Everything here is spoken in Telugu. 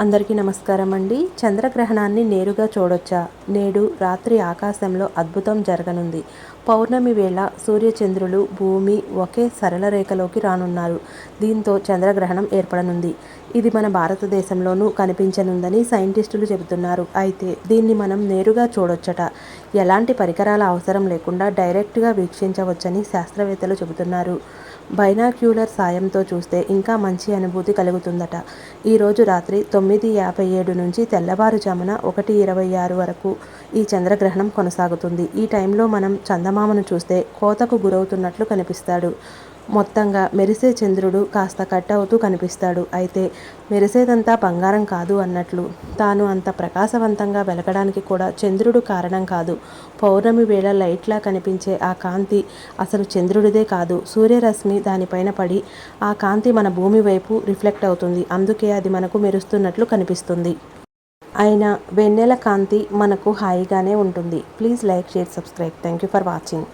అందరికీ నమస్కారం అండి. చంద్రగ్రహణాన్ని నేరుగా చూడొచ్చా? నేడు రాత్రి ఆకాశంలో అద్భుతం జరగనుంది. పౌర్ణమి వేళ సూర్యచంద్రులు భూమి ఒకే సరళ రేఖలోకి రానున్నారు. దీంతో చంద్రగ్రహణం ఏర్పడనుంది. ఇది మన భారతదేశంలోనూ కనిపించనుందని సైంటిస్టులు చెబుతున్నారు. అయితే దీన్ని మనం నేరుగా చూడొచ్చట. ఎలాంటి పరికరాల అవసరం లేకుండా డైరెక్ట్గా వీక్షించవచ్చని శాస్త్రవేత్తలు చెబుతున్నారు. బైనాక్యూలర్ సాయంతో చూస్తే ఇంకా మంచి అనుభూతి కలుగుతుందట. ఈరోజు రాత్రి తొమ్మిది యాభై ఏడు నుంచి తెల్లవారుజామున ఒకటి ఇరవై ఆరు వరకు ఈ చంద్రగ్రహణం కొనసాగుతుంది. ఈ టైంలో మనం చందమామను చూస్తే కోతకు గురవుతున్నట్లు కనిపిస్తాడు. మొత్తంగా మెరిసే చంద్రుడు కాస్త కట్ అవుతూ కనిపిస్తాడు. అయితే మెరిసేదంతా బంగారం కాదు అన్నట్లు తాను అంత ప్రకాశవంతంగా వెలగడానికి కూడా చంద్రుడు కారణం కాదు. పౌర్ణమి వేళ లైట్లా కనిపించే ఆ కాంతి అసలు చంద్రుడిదే కాదు. సూర్యరశ్మి దానిపైన పడి ఆ కాంతి మన భూమి వైపు రిఫ్లెక్ట్ అవుతుంది. అందుకే అది మనకు మెరుస్తున్నట్లు కనిపిస్తుంది. అయినా వెన్నెల కాంతి మనకు హాయిగానే ఉంటుంది. Please like share subscribe. Thank you for watching.